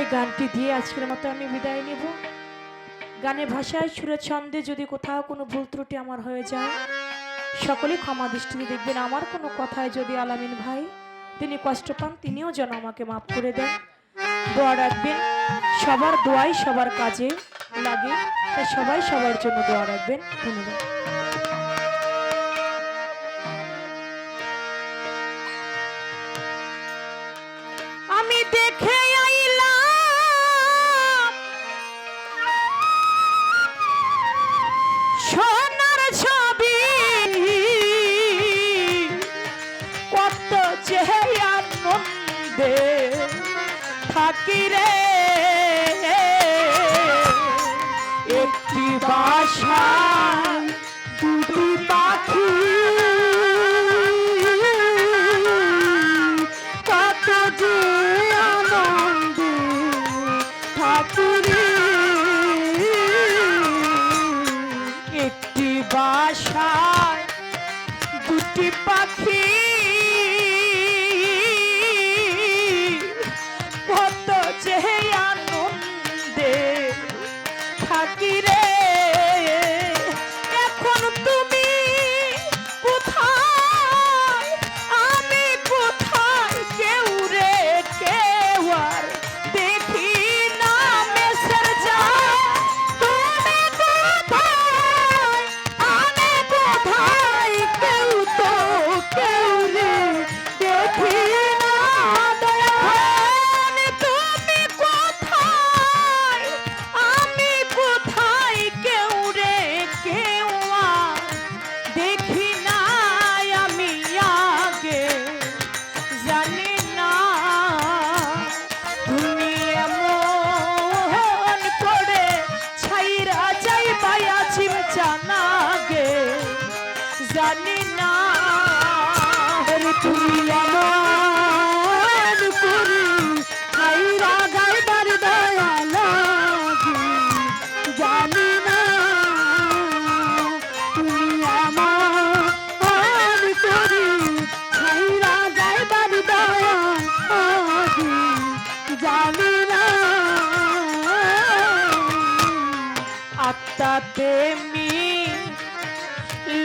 এই গানটি দিয়ে আজকের মতো আমি বিদায় নেব। গানের ভাষায় সুরের ছন্দে যদি কোথাও কোনো ভুল ত্রুটি আমার হয়ে যায়, সকলে ক্ষমা দৃষ্টিতে দেখবেন আমার কোনো কথায় যদি আলামিন ভাই তিনি কষ্ট পান, তিনিও যেন আমাকে মাফ করে দেন। দোয়া রাখবেন, সবার দোয়াই সবার কাজে লাগে, তাই সবাই সবার জন্য দোয়া রাখবেন। ধন্যবাদ। সোনার ছবি। কত যে আনন্দে থাকি রে। একটি বাসা আত্মাতে মি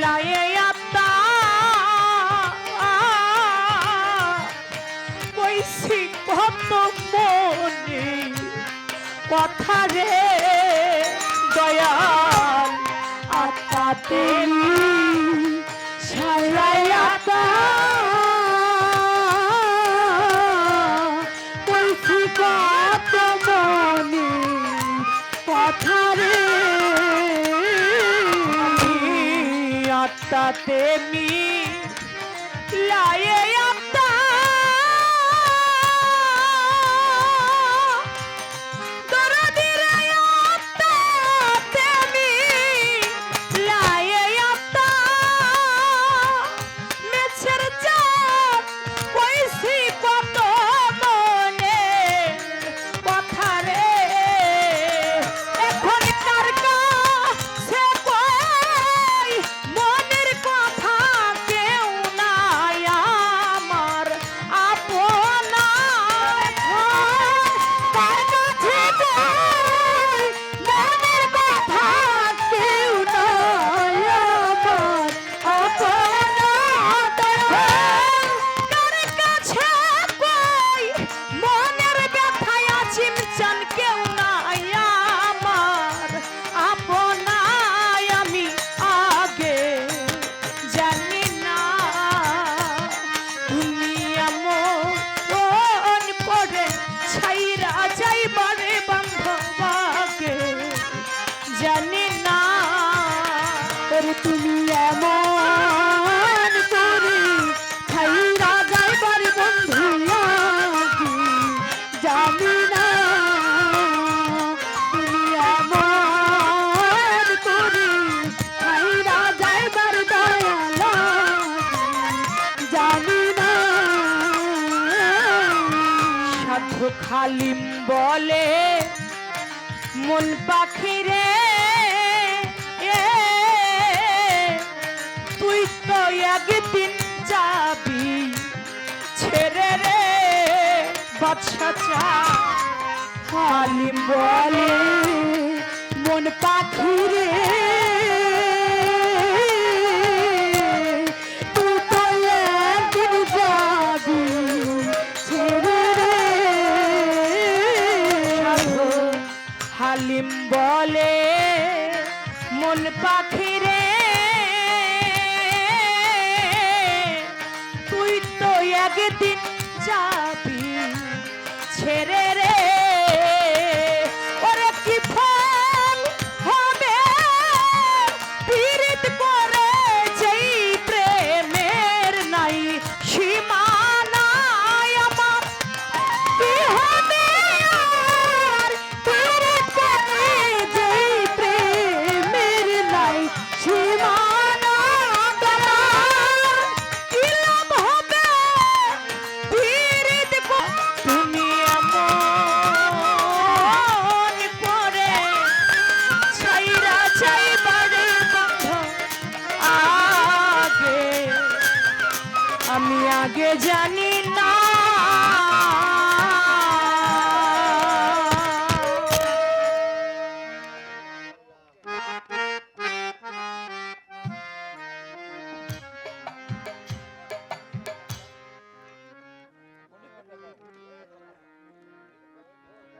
লায়ে আত্মা কইছি কত মনে কথা রে দয়াল আত্মাতে আত্মাতে মি খালিম বলে, মন পাখিরে তুই তো একদিন যাবি, ছেড়ে রে বাচ্চা চা খালিম বলে, মন পাখির ডালিম বলে মন পাখি রে তুই তো একদিন যাবি ছেড়ে আগে জানি